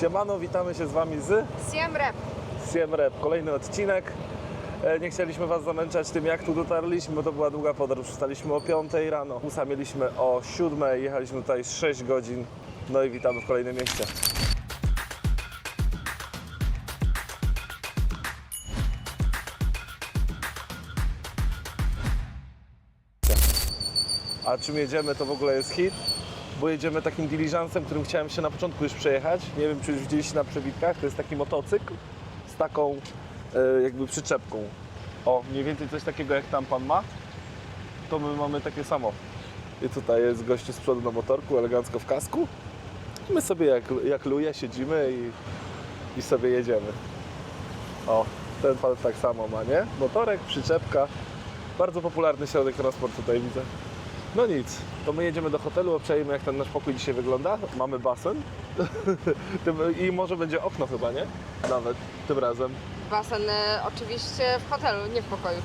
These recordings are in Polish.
Siemano, witamy się z Wami z Siem Rep. Siem Rep. Kolejny odcinek. E, Nie chcieliśmy Was zamęczać tym, jak tu dotarliśmy, bo to była długa podróż. Wstaliśmy o 5 rano, busa mieliśmy o 7, jechaliśmy tutaj z 6 godzin. No i witamy w kolejnym mieście. A czym jedziemy, to w ogóle jest hit, bo jedziemy takim diligencem, którym chciałem się na początku już przejechać. Nie wiem, czy już widzieliście na przebitkach, to jest taki motocykl z taką e, jakby przyczepką. O, mniej więcej coś takiego jak tam pan ma, to my mamy takie samo. I tutaj jest gościu z przodu na motorku, elegancko w kasku. My sobie jak, jak luje siedzimy i, i sobie jedziemy. O, ten pan tak samo ma, nie? Motorek, przyczepka. Bardzo popularny środek transportu tutaj widzę. No nic, to my jedziemy do hotelu, obczajmy jak ten nasz pokój dzisiaj wygląda. Mamy basen i może będzie okno chyba, nie? Nawet tym razem. Basen e, oczywiście w hotelu, nie w pokoju.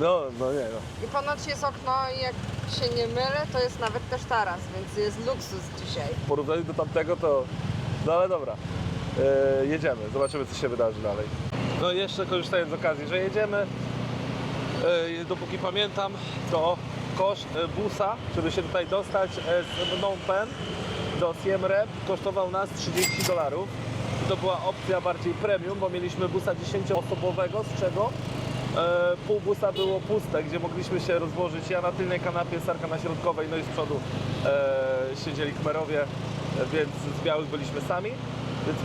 No, no nie no. I ponoć jest okno i jak się nie mylę, to jest nawet też taras, więc jest luksus dzisiaj. W porównaniu do tamtego to... No ale dobra, e, jedziemy, zobaczymy co się wydarzy dalej. No i jeszcze korzystając z okazji, że jedziemy, e, dopóki pamiętam, to koszt e, busa, żeby się tutaj dostać e, z Phnom Penh do Siem Reap kosztował nas 30 dolarów. To była opcja bardziej premium, bo mieliśmy busa 10-osobowego, z czego e, pół busa było puste, gdzie mogliśmy się rozłożyć. Ja na tylnej kanapie, Sarka na środkowej, no i z przodu siedzieli Khmerowie, e, więc z białych byliśmy sami. Więc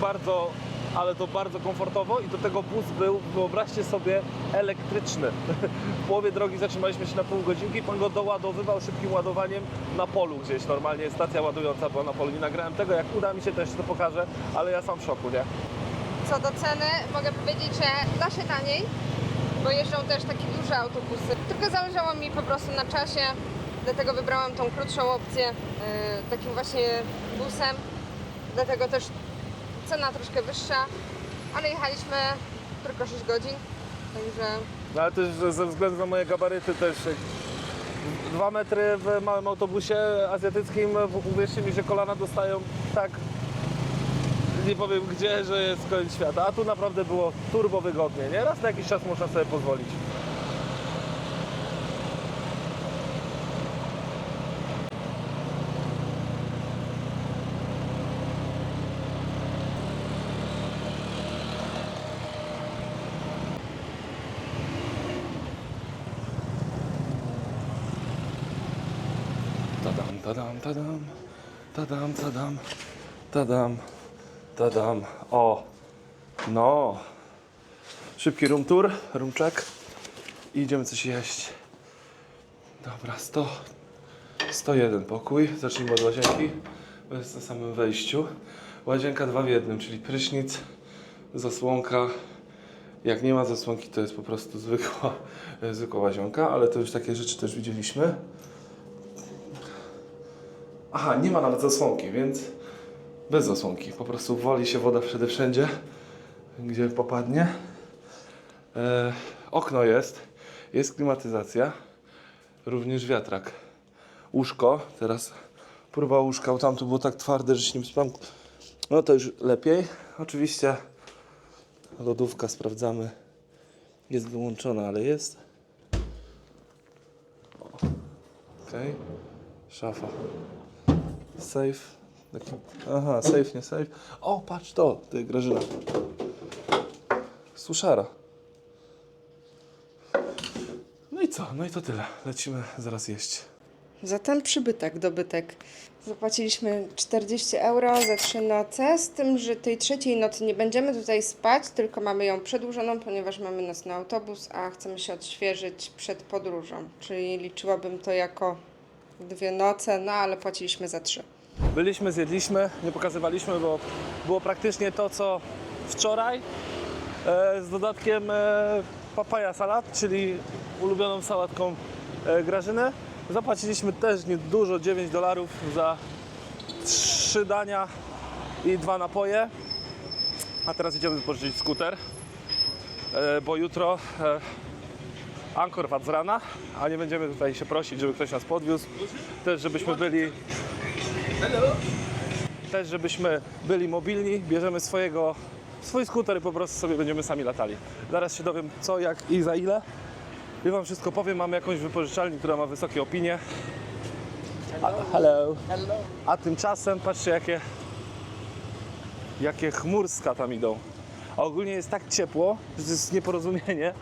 bardzo, ale to bardzo komfortowo i do tego bus był, wyobraźcie sobie, elektryczny. W połowie drogi zatrzymaliśmy się na pół godzinki, pan go doładowywał szybkim ładowaniem na polu gdzieś. Normalnie stacja ładująca była na polu. Nie nagrałem tego, jak uda mi się też to pokażę, ale ja sam w szoku, nie? Co do ceny, mogę powiedzieć, że da się taniej, bo jeżdżą też takie duże autobusy. Tylko zależało mi po prostu na czasie, dlatego wybrałam tą krótszą opcję, yy, takim właśnie busem. Dlatego też cena troszkę wyższa, ale jechaliśmy tylko 6 godzin, także No ale też ze względu na moje gabaryty też dwa metry w małym autobusie azjatyckim, uwierzcie mi, że kolana dostają tak nie powiem gdzie, że jest koniec świata. A tu naprawdę było turbo wygodnie, nie? Raz na jakiś czas można sobie pozwolić. Tadam, tadam, tadam, tadam, tadam, tadam. O, no. Szybki room tour, room check. I idziemy coś jeść. Dobra, 100, 101 pokój. Zacznijmy od łazienki, jest na samym wejściu. Łazienka dwa w jednym, czyli prysznic, zasłonka. Jak nie ma zasłonki, to jest po prostu zwykła, zwykła łazienka, ale to już takie rzeczy też widzieliśmy. Aha, nie ma nawet zasłonki, więc bez zasłonki. Po prostu woli się woda wtedy wszędzie, gdzie popadnie. E, okno jest, jest klimatyzacja, również wiatrak. Łóżko, teraz próba łóżka, tam to było tak twarde, że się nie spam. No to już lepiej. Oczywiście lodówka sprawdzamy. Jest wyłączona, ale jest. Okej. Szafa. Safe. Taki, aha, safe, nie safe. O, patrz to, ty Grażyna. Suszara. No i co? No i to tyle. Lecimy zaraz jeść. Za ten przybytek, dobytek zapłaciliśmy 40 euro za trzy noce, z tym, że tej trzeciej nocy nie będziemy tutaj spać, tylko mamy ją przedłużoną, ponieważ mamy nocny autobus, a chcemy się odświeżyć przed podróżą. Czyli liczyłabym to jako dwie noce, no ale płaciliśmy za trzy. Byliśmy, zjedliśmy, nie pokazywaliśmy, bo było praktycznie to, co wczoraj, e, z dodatkiem e, papaya salat, czyli ulubioną sałatką e, Grażyny. Zapłaciliśmy też niedużo, 9 dolarów za trzy dania i dwa napoje. A teraz idziemy wypożyczyć skuter, e, bo jutro e, Angkor Wat z rana, a nie będziemy tutaj się prosić, żeby ktoś nas podwiózł. Też żebyśmy byli też żebyśmy byli mobilni, bierzemy swojego, swój skuter i po prostu sobie będziemy sami latali. Zaraz się dowiem co, jak i za ile. I wam wszystko powiem, mamy jakąś wypożyczalnię, która ma wysokie opinie. A, hello. A tymczasem patrzcie jakie, jakie chmurska tam idą. A ogólnie jest tak ciepło, że to jest nieporozumienie.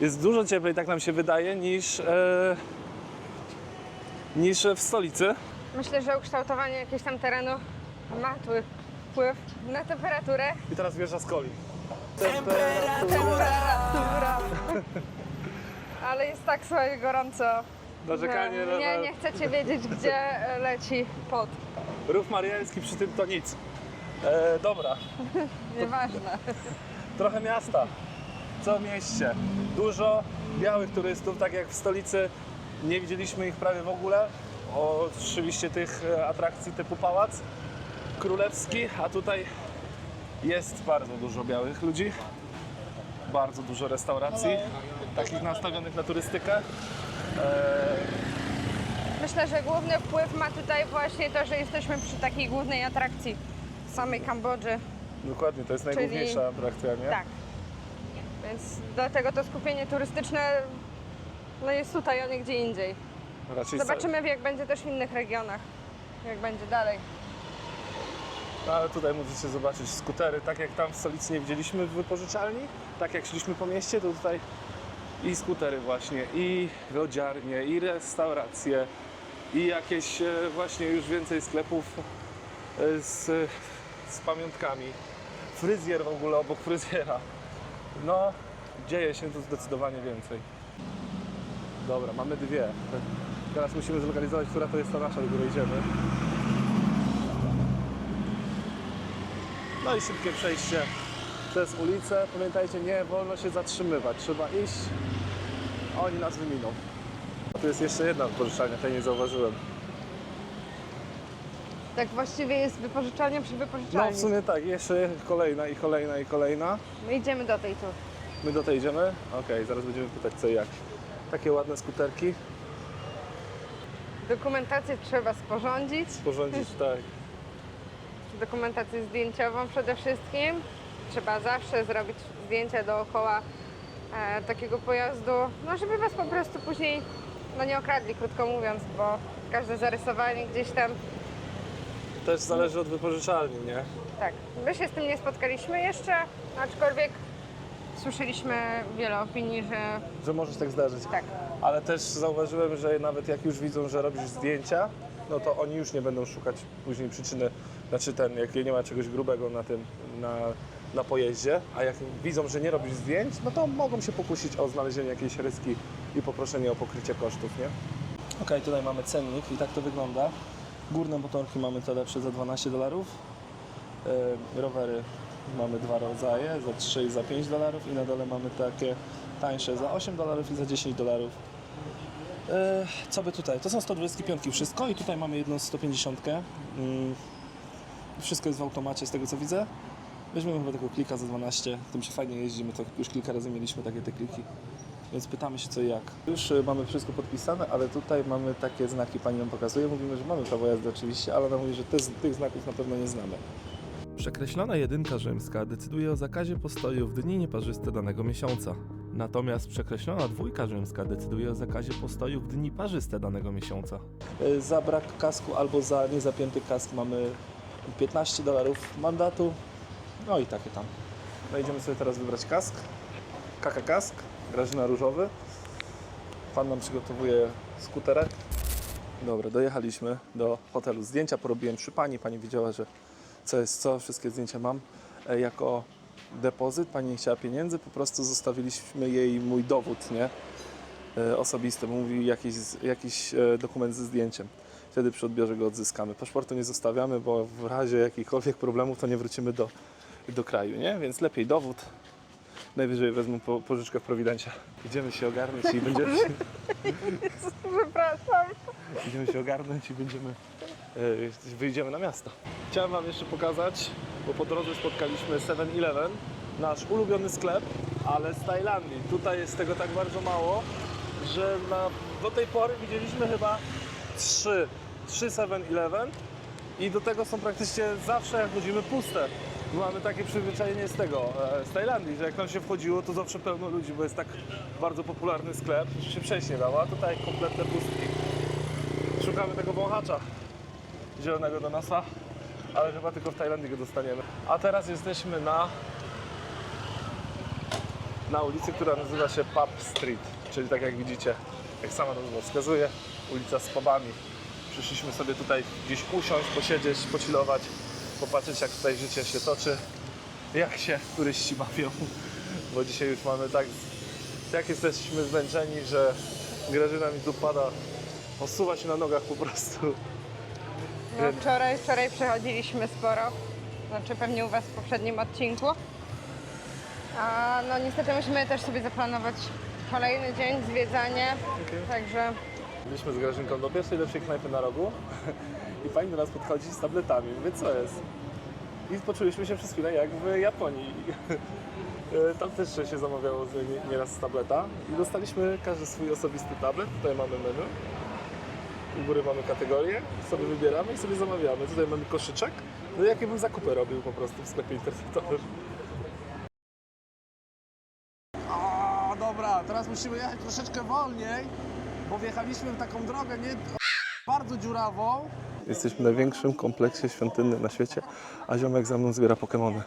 Jest dużo cieplej, tak nam się wydaje, niż, e, niż w stolicy. Myślę, że ukształtowanie jakiegoś tam terenu ma tu wpływ na temperaturę. I teraz wjeżdża z coli. Ale jest tak słuchaj gorąco. Narzekanie że na, nie, nie chcecie wiedzieć, gdzie e, leci pot. rów mariański, przy tym to nic. E, dobra, Nieważne. trochę miasta. Co mieście? Dużo białych turystów, tak jak w stolicy. Nie widzieliśmy ich prawie w ogóle. Oczywiście tych e, atrakcji typu pałac królewski, a tutaj jest bardzo dużo białych ludzi. Bardzo dużo restauracji, takich nastawionych na turystykę. E, Myślę, że główny wpływ ma tutaj właśnie to, że jesteśmy przy takiej głównej atrakcji samej Kambodży. dokładnie, to jest najgłówniejsza atrakcja, nie? Tak. Więc dlatego to skupienie turystyczne no jest tutaj, a nie gdzie indziej. Raczej Zobaczymy, jak będzie też w innych regionach. Jak będzie dalej. No, ale tutaj możecie zobaczyć skutery, tak jak tam w stolicy nie widzieliśmy w wypożyczalni, tak jak szliśmy po mieście, to tutaj i skutery właśnie, i lodziarnie, i restauracje, i jakieś e, właśnie już więcej sklepów e, z, z pamiątkami. Fryzjer w ogóle obok fryzjera. No, dzieje się tu zdecydowanie więcej. Dobra, mamy dwie. Teraz musimy zlokalizować, która to jest ta nasza, do której idziemy. No i szybkie przejście przez ulicę. Pamiętajcie, nie wolno się zatrzymywać. Trzeba iść, a oni nas wyminą. Tu jest jeszcze jedna wypożyczalnia, tej nie zauważyłem. Tak właściwie jest wypożyczalnia przy No wypożyczalni. w sumie tak, jeszcze kolejna i kolejna i kolejna. My idziemy do tej tu. My do tej idziemy? Okej, zaraz będziemy pytać co i jak. Takie ładne skuterki. Dokumentację trzeba sporządzić. Sporządzić tak. Dokumentację zdjęciową przede wszystkim. Trzeba zawsze zrobić zdjęcia dookoła e, takiego pojazdu, no żeby was po prostu później no nie okradli, krótko mówiąc, bo każde zarysowanie gdzieś tam, Też zależy od wypożyczalni, nie? tak. My się z tym nie spotkaliśmy jeszcze, aczkolwiek słyszeliśmy wiele opinii, że Że może się tak zdarzyć. tak. Ale też zauważyłem, że nawet jak już widzą, że robisz zdjęcia, no to oni już nie będą szukać później przyczyny, znaczy ten, jak nie ma czegoś grubego na tym, na, na pojeździe, a jak widzą, że nie robisz zdjęć, no to mogą się pokusić o znalezienie jakiejś ryski i poproszenie o pokrycie kosztów, nie? Okej, tutaj mamy cennik i tak to wygląda. Górne motorki mamy te lepsze za 12 dolarów. E, rowery mamy dwa rodzaje, za 3 i za 5 dolarów i na dole mamy takie tańsze za 8 dolarów i za 10 dolarów. E, co by tutaj? To są 125 wszystko i tutaj mamy jedną 150. Mm, Wszystko jest w automacie z tego co widzę. Weźmiemy chyba tego klika za 12, tym się fajnie jeździ, my to już kilka razy mieliśmy takie te kliki. Więc pytamy się co i jak. Już y, mamy wszystko podpisane, ale tutaj mamy takie znaki, pani nam pokazuje. Mówimy, że mamy prawo jazdy oczywiście, ale ona mówi, że te, tych znaków na pewno nie znamy. Przekreślona jedynka rzymska decyduje o zakazie postoju w dni nieparzyste danego miesiąca. Natomiast przekreślona dwójka rzymska decyduje o zakazie postoju w dni parzyste danego miesiąca. Y, Za brak kasku albo za niezapięty kask mamy 15 dolarów mandatu. No i takie tam. No idziemy sobie teraz wybrać kask. Kaka kask, Grażyna różowy. Pan nam przygotowuje skuterek. Dobra, dojechaliśmy do hotelu. Zdjęcia porobiłem przy pani. Pani widziała, że co jest co, wszystkie zdjęcia mam. E, Jako depozyt pani nie chciała pieniędzy, po prostu zostawiliśmy jej mój dowód, nie? e, osobisty, mówi jakiś, jakiś e, dokument ze zdjęciem. Wtedy przy odbiorze go odzyskamy. Paszportu nie zostawiamy, bo w razie jakichkolwiek problemów to nie wrócimy do, do kraju, nie? Więc lepiej dowód. Najwyżej wezmę po, pożyczkę w Prowidencie. Idziemy się ogarnąć i będziemy, Przepraszam. idziemy się ogarnąć i będziemy e, wyjdziemy na miasto. Chciałem Wam jeszcze pokazać, bo po drodze spotkaliśmy 7-Eleven, nasz ulubiony sklep, ale z Tajlandii. Tutaj jest tego tak bardzo mało, że na, do tej pory widzieliśmy chyba 3, 3 7-Eleven I do tego są praktycznie zawsze, jak chodzimy, puste. Mamy takie przyzwyczajenie z tego, e, z Tajlandii, że jak tam się wchodziło, to zawsze pełno ludzi, bo jest tak bardzo popularny sklep, że się przejść nie dało, a tutaj kompletne pustki. Szukamy tego wąchacza zielonego do nosa, ale chyba tylko w Tajlandii go dostaniemy. A teraz jesteśmy na na ulicy, która nazywa się Pub Street, czyli tak jak widzicie, jak sama nazwa wskazuje, ulica z pubami. Przyszliśmy sobie tutaj gdzieś usiąść, posiedzieć, pocilować, popatrzeć jak tutaj życie się toczy, jak się turyści bawią, bo dzisiaj już mamy tak, tak jesteśmy zmęczeni, że Grażyna mi tu pada, osuwa się na nogach po prostu. No, wczoraj, wczoraj przechodziliśmy sporo. Znaczy pewnie u Was w poprzednim odcinku. A no niestety musimy też sobie zaplanować kolejny dzień, zwiedzanie. Także Byliśmy z Grażynką do pierwszej lepszej knajpy na rogu i pani do nas podchodzi z tabletami. Mówię, co jest? I poczuliśmy się przez chwilę jak w Japonii. E, Tam też się zamawiało nieraz z tableta i dostaliśmy każdy swój osobisty tablet. Tutaj mamy menu. U góry mamy kategorie, sobie wybieramy i sobie zamawiamy. Tutaj mamy koszyczek. No jakbym zakupy robił po prostu w sklepie internetowym. O, dobra, teraz musimy jechać troszeczkę wolniej, bo wjechaliśmy w taką drogę nie bardzo dziurawą. Jesteśmy w największym kompleksie świątynnym na świecie, a ziomek za mną zbiera Pokemony.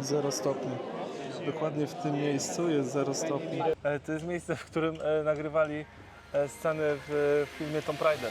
Zero stopni. Dokładnie w tym miejscu jest zero stopni. To jest miejsce, w którym e, nagrywali e, sceny w filmie Tomb Raider.